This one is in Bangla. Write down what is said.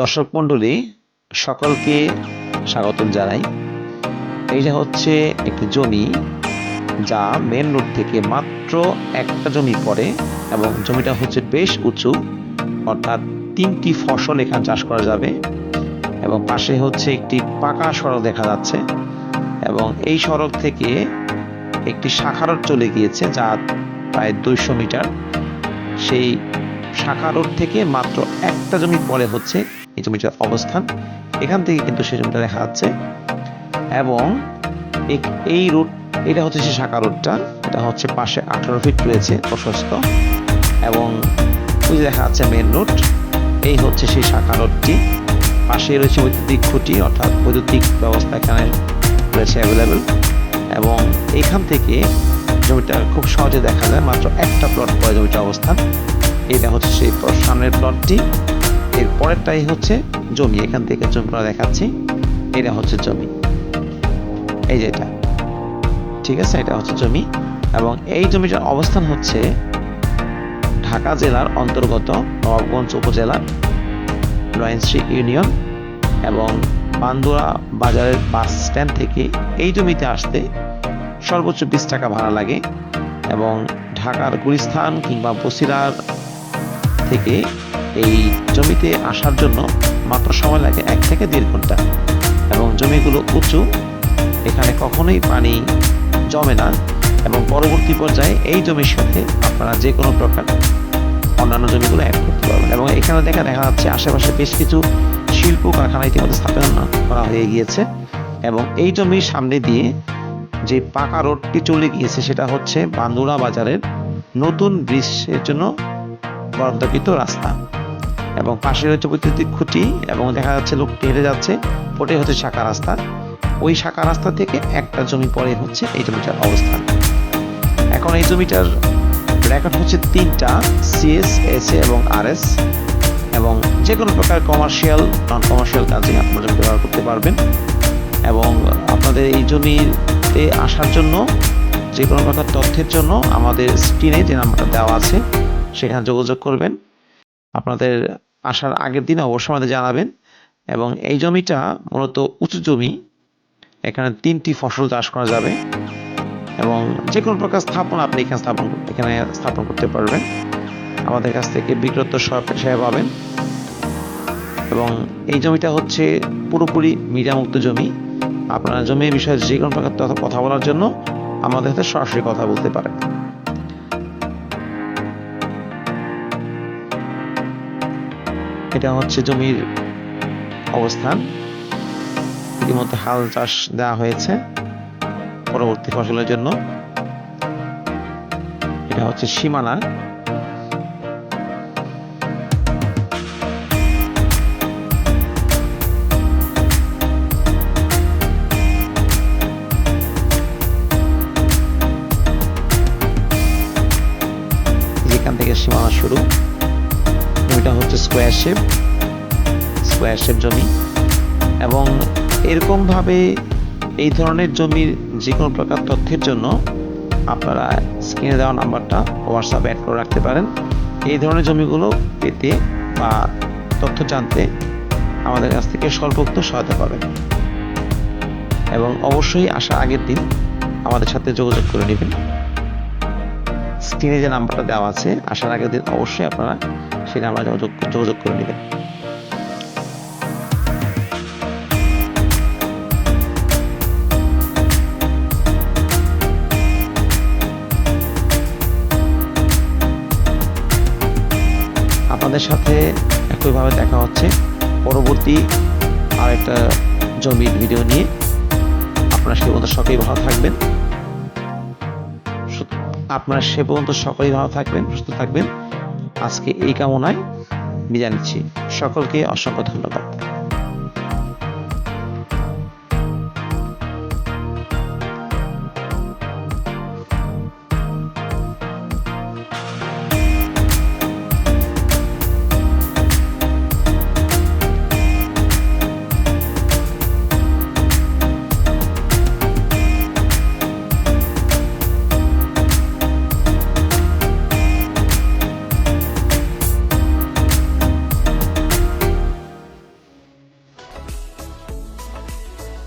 দর্শক মণ্ডলী, সকলকে স্বাগতম জানাই। এইটা হচ্ছে একটি জমি যা মেন রোড থেকে মাত্র একটা জমি পড়ে এবং জমিটা হচ্ছে বেশ উঁচু, অর্থাৎ তিনটি ফসল এখানে চাষ করা যাবে এবং পাশে হচ্ছে একটি পাকা সড়ক দেখা যাচ্ছে এবং এই সড়ক থেকে একটি শাখা রোড চলে গিয়েছে যা প্রায় দুইশো মিটার। সেই শাখা রোড থেকে মাত্র একটা জমি পরে হচ্ছে এই জমিটার অবস্থান। এখান থেকে কিন্তু সেই জমিটা দেখা যাচ্ছে। এবং এই রুট, এটা হচ্ছে সেই শাখা রোডটা এটা হচ্ছে পাশে আঠারো ফিট রয়েছে প্রশস্ত। এবং ওই দেখা যাচ্ছে মেন রোড এই হচ্ছে সেই শাখা রোডটি পাশে রয়েছে বৈদ্যুতিক খুঁটি, অর্থাৎ বৈদ্যুতিক ব্যবস্থা এখানে রয়েছে অ্যাভেলেবেল এবং এইখান থেকে জমিটা খুব সহজে দেখা যায়, মাত্র একটা প্লট পরে জমিটা অবস্থান। এটা হচ্ছে সেই সামনের প্লটটি এর পরেরটাই হচ্ছে জমি। এখান থেকে জমি করা দেখাচ্ছি। এটা হচ্ছে জমি। এই যে এটা। ঠিক আছে, এটা হচ্ছে জমি। এবং এই জমিটার অবস্থান হচ্ছে ঢাকা জেলার অন্তর্গত নবাবগঞ্জ উপজেলার লয়েন্সি ইউনিয়ন এবং পান্দুয়া বাজারের বাস স্ট্যান্ড থেকে এই জমিতে আসতে সর্বোচ্চ বিশ টাকা ভাড়া লাগে এবং ঢাকার গুলিস্থান কিংবা বসিরার থেকে এই জমিতে আসার জন্য মাত্র সময় লাগে এক থেকে দেড় ঘণ্টা। এবং জমিগুলো উঁচু, এখানে কখনোই পানি জমে না এবং পরবর্তী পর্যায়ে এই জমির সাথে আপনারা যে কোনো প্রকার অন্যান্য জমিগুলো অ্যাড করতে পারবেন। এবং এখানে দেখা দেখা যাচ্ছে আশেপাশে বেশ কিছু শিল্প কারখানা ইতিমধ্যে স্থাপন করা হয়ে গিয়েছে। এবং এই জমির সামনে দিয়ে যে পাকা রোডটি চলে গিয়েছে সেটা হচ্ছে বান্দুরা বাজারের নতুন ব্রিজের জন্য বরাদ্দকৃত রাস্তা। এবং পাশে রয়েছে বৈদ্যুতিক খুঁটি এবং দেখা যাচ্ছে লোকটি হেঁটে যাচ্ছে। ওটাই হচ্ছে শাখা রাস্তা। ওই শাখা রাস্তা থেকে একটা জমি পরে হচ্ছে এই জমিটার অবস্থান। এখন এই জমিটার রেকর্ড হচ্ছে তিনটা সিএস এস এবং আর এস এবং যে কোনো প্রকার কমার্শিয়াল নন কমার্শিয়াল কাজে আপনারা ব্যবহার করতে পারবেন। এবং আপনাদের এই জমিতে আসার জন্য যে কোনো প্রকার তথ্যের জন্য আমাদের স্ক্রিনে যে নাম্বারটা দেওয়া আছে, সেখানে যোগাযোগ করবেন। আপনাদের আসার আগের দিন অবশ্যই আমাদের জানাবেন। এবং এই জমিটা মূলত উঁচু জমি। এখানে তিনটি ফসল চাষ করা যাবে। এবং যে কোনো প্রকার স্থাপন আপনি এখানে স্থাপন এখানে স্থাপন করতে পারবেন। আমাদের কাছ থেকে বিক্রত সরকারি সেবা পাবেন। এবং এই জমিটা হচ্ছে পুরোপুরি মিডিয়ামুক্ত জমি। আপনারা জমির বিষয়ে যে কোনো প্রকার কথা বলার জন্য আমাদের সাথে সরাসরি কথা বলতে পারেন। এটা হচ্ছে জমির অবস্থান। ইতিমধ্যে হাল চাষ দেওয়া হয়েছে পরবর্তী ফসলের জন্য। এটা হচ্ছে সীমানা। যেখান থেকে সীমানা শুরু। জমিটা হচ্ছে স্কোয়ার শেপ স্কোয়ার শেপ জমি। এবং এরকমভাবে এই ধরনের জমির যে কোনো প্রকার তথ্যের জন্য আপনারা স্ক্রিনে দেওয়া নাম্বারটা হোয়াটসঅ্যাপ অ্যাড করে রাখতে পারেন। এই ধরনের জমিগুলো পেতে বা তথ্য জানতে আমাদের কাছ থেকে স্বল্পোক্ত সহায়তা পাবেন। এবং অবশ্যই আসার আগের দিন আমাদের সাথে যোগাযোগ করে নেবেন। স্ক্রিনে যে নাম্বারটা দেওয়া আছে, আসার আগের দিন অবশ্যই আপনারা সেই নাম্বারে যোগাযোগ যোগাযোগ করে নেবেন। আপনাদের সাথে একইভাবে দেখা হচ্ছে। পরবর্তী আর একটা জমির ভিডিও নিয়ে। আপনারা সে পর্যন্ত সকলেই ভালো থাকবেন। আপনারা সে পর্যন্ত সকলেই ভালো থাকবেন, সুস্থ থাকবেন। আজকে এই কামনায় বিদায় নিচ্ছি। সকলকে অসংখ্য ধন্যবাদ।